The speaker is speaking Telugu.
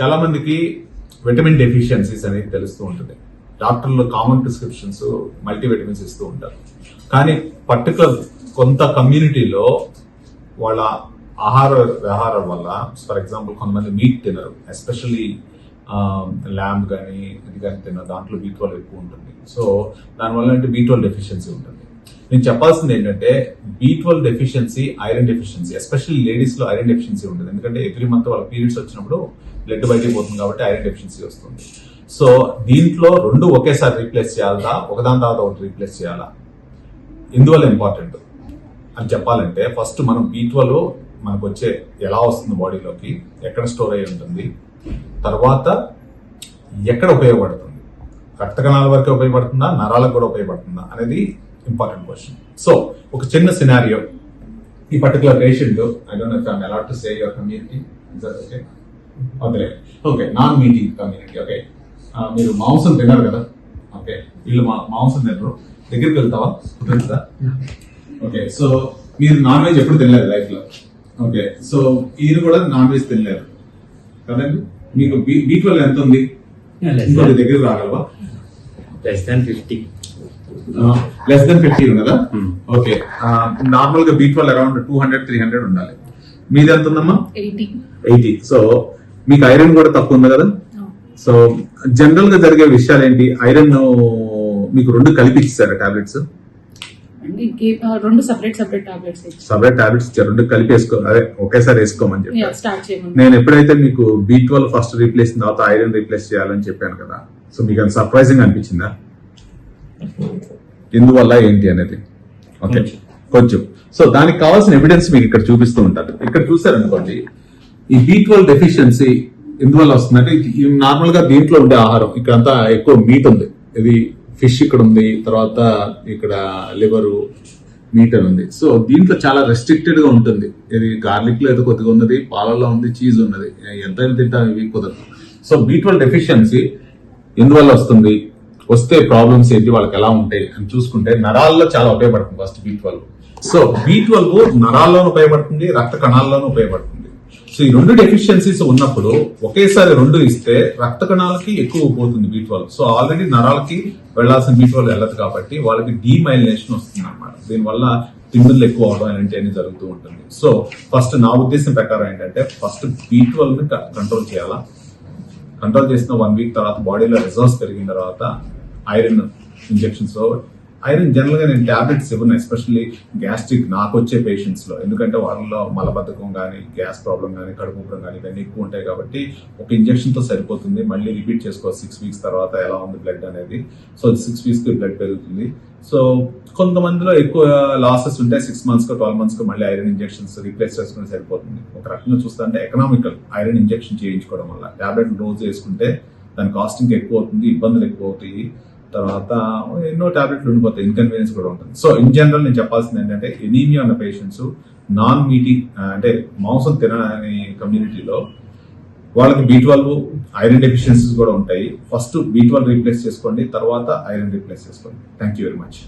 చాలా మందికి విటమిన్ డెఫిషియన్సీస్ అనేది తెలుస్తూ ఉంటుంది. డాక్టర్లు కామన్ ప్రిస్క్రిప్షన్స్ మల్టీవిటమిన్స్ ఇస్తూ ఉంటారు. కానీ పర్టికులర్ కొంత కమ్యూనిటీలో వాళ్ళ ఆహార వ్యవహారం వల్ల ఫర్ ఎగ్జాంపుల్ కొంతమంది మీట్ తినరు. ఎస్పెషల్లీ ల్యాంబ్ కానీ ఇది కానీ తినరు. దాంట్లో బీ ఎక్కువ ఉంటుంది. సో దానివల్ల అంటే బీ డెఫిషియన్సీ ఉంటుంది. నేను చెప్పాల్సింది ఏంటంటే B twelve deficiency iron deficiency especially లేడీస్లో ఐరన్ డెఫిషియన్సీ ఉంటుంది. ఎందుకంటే ఎవ్రీ మంత్ వాళ్ళ పీరియడ్స్ వచ్చినప్పుడు బ్లడ్ బయటికి పోతుంది కాబట్టి ఐరన్ డెఫిషియన్సీ వస్తుంది. సో దీంట్లో రెండు ఒకేసారి రీప్లేస్ చేయాలా? ఒకదాని తర్వాత ఒకటి రీప్లేస్ చేయాలా? ఎందువల్ల ఇంపార్టెంట్ అని చెప్పాలంటే ఫస్ట్ మనం బీ ట్వెల్వ్ మనకు వచ్చే ఎలా వస్తుంది బాడీలోకి ఎక్కడ స్టోర్ అయి ఉంటుంది? తర్వాత ఎక్కడ ఉపయోగపడుతుంది? రక్త కణాల వరకే ఉపయోగపడుతుందా? నరాలకు కూడా ఉపయోగపడుతుందా? అనేది ఇంపార్టెంట్ క్వశ్చన్ సో ఒక చిన్న సినారియో ఈ particular patient I don't know I allowed to say your community okay okay okay non meeting community okay మీరు మాంసం తిన్నారు కదా? ఓకే వీళ్ళు మాంసం తినరు. దగ్గరికి వెళ్తావా? కుదురుతుందా ఓకే సో మీరు నాన్ వెజ్ ఎప్పుడు తినలేదు లైఫ్లో. ఓకే సో ఈయన కూడా నాన్ వెజ్ తినలేరు. కదండి? మీకు బీ ట్వెల్వ్ ఎంత ఉంది? ఇంకోటి దగ్గరికి రాగలవా? Less than fifty less than fifty Hmm. Okay నార్మల్గా B twelve around two hundred three hundred ఉండాలి. మీది ఎంత ఉందమ్మా? ఎయిటీ సో మీకు ఐరన్ కూడా తక్కువ ఉంది కదా? సో జనరల్గా జరిగే విషయాలు ఏంటి ఐరన్ మీకు రెండు కలిపి ఇచ్చారా టాబ్లెట్స్ రెండు separate separate tablets separate tablets ఇచ్చారు. రెండు కలిపి వేసుకో అదే ఒకేసారి వేసుకోమని చేయమని. నేను ఎప్పుడైతే మీకు బీ ట్వెల్వ్ ఫస్ట్ రీప్లేస్ తర్వాత ఐరన్ రీప్లేస్ చేయాలని చెప్పాను కదా సో మీకు అది సర్ప్రైజింగ్ అనిపించిందా? ఎందువల్ల ఏంటి అనేది. ఓకే కొంచెం. సో దానికి కావాల్సిన ఎవిడెన్స్ మీకు ఇక్కడ చూపిస్తూ ఉంటారు ఇక్కడ చూసారనుకోండి ఈ బీ ట్వెల్వ్ డెఫిషియన్సీ ఎందువల్ల వస్తుందంటే నార్మల్గా దీంట్లో ఉండే ఆహారం ఇక్కడ అంతా ఎక్కువ మీట్ ఉంది. ఇది ఫిష్ ఇక్కడ ఉంది తర్వాత ఇక్కడ లివరు మీట్ అని ఉంది. సో దీంట్లో చాలా రెస్ట్రిక్టెడ్గా ఉంటుంది. ఇది గార్లిక్లో ఏదో కొద్దిగా ఉన్నది పాలల్లో ఉంది చీజ్ ఉన్నది. ఎంతైనా తింటా ఇవి కుదరదు. సో బీ ట్వెల్వ్ డెఫిషియన్సీ ఎందువల్ల వస్తుంది? వస్తే ప్రాబ్లమ్స్ ఏంటి వాళ్ళకి ఎలా ఉంటాయి అని చూసుకుంటే నరాల్లో చాలా ఉపయోగపడుతుంది first B twelve so B twelve నరాల్లోనూ ఉపయోగపడుతుంది రక్త కణాల్లోనూ ఉపయోగపడుతుంది. సో ఈ రెండు డెఫిషియన్సీస్ ఉన్నప్పుడు ఒకేసారి రెండు ఇస్తే రక్త కణాలకి ఎక్కువ పోతుంది బీ ట్వెల్వ్ సో ఆల్రెడీ నరాలకి వెళ్ళాల్సిన బీ ట్వెల్వ్ వెళ్ళదు కాబట్టి వాళ్ళకి డీమైలినేషన్ వస్తుంది అనమాట దీనివల్ల తిమ్మిర్లు ఎక్కువ అవడం అనేది జరుగుతూ ఉంటుంది. సో ఫస్ట్ నా ఉద్దేశం ప్రకారం ఏంటంటే ఫస్ట్ బీ ట్వెల్వ్ని కంట్రోల్ చేయాలా? కంట్రోల్ చేసిన వన్ వీక్ తర్వాత బాడీలో రిజర్వ్స్ పెరిగిన తర్వాత ఐరన్ ఇంజెక్షన్స్ ఐరన్ జనరల్గా నేను టాబ్లెట్స్ ఇవ్వను ఎస్పెషల్లీ గ్యాస్ట్రిక్ నాకు వచ్చే పేషెంట్స్లో. ఎందుకంటే వాళ్ళలో మలబద్ధకం కానీ గ్యాస్ ప్రాబ్లం కానీ కడుపు ఉబ్బరం కానీ ఇవన్నీ ఎక్కువ ఉంటాయి కాబట్టి ఒక ఇంజెక్షన్తో సరిపోతుంది. మళ్ళీ రిపీట్ చేసుకోవాలి సిక్స్ వీక్స్ తర్వాత ఎలా ఉంది బ్లడ్ అనేది. సో సిక్స్ వీక్స్కి బ్లడ్ పెరుగుతుంది. సో కొంతమందిలో ఎక్కువ లాసెస్ ఉంటాయి. సిక్స్ మంత్స్ కో ట్వెల్వ్ మంత్స్ కో మళ్ళీ ఐరన్ ఇంజెక్షన్స్ రీప్లేస్ చేసుకుని సరిపోతుంది. ఒక రకంగా చూస్తుంటే ఎకనామికల్ ఐరన్ ఇంజెక్షన్ చేయించుకోవడం వల్ల. టాబ్లెట్ రోజు వేసుకుంటే దాని కాస్టింగ్ ఎక్కువ అవుతుంది ఇబ్బందులు ఎక్కువ అవుతాయి. తర్వాత ఎన్నో టాబ్లెట్లు ఉండిపోతాయి. ఇన్కన్వీనియన్స్ కూడా ఉంటుంది. సో ఇన్ జనరల్ నేను చెప్పాల్సింది ఏంటంటే ఎనీమియా ఉన్న పేషెంట్స్ నాన్ మీటింగ్ అంటే మాంసం తినని కమ్యూనిటీలో వాళ్ళకి బీ ట్వెల్వ్ ఐరన్ డెఫిషియన్సీస్ కూడా ఉంటాయి. ఫస్ట్ బీ ట్వెల్వ్ రీప్లేస్ చేసుకోండి తర్వాత ఐరన్ రీప్లేస్ చేసుకోండి. Thank you very much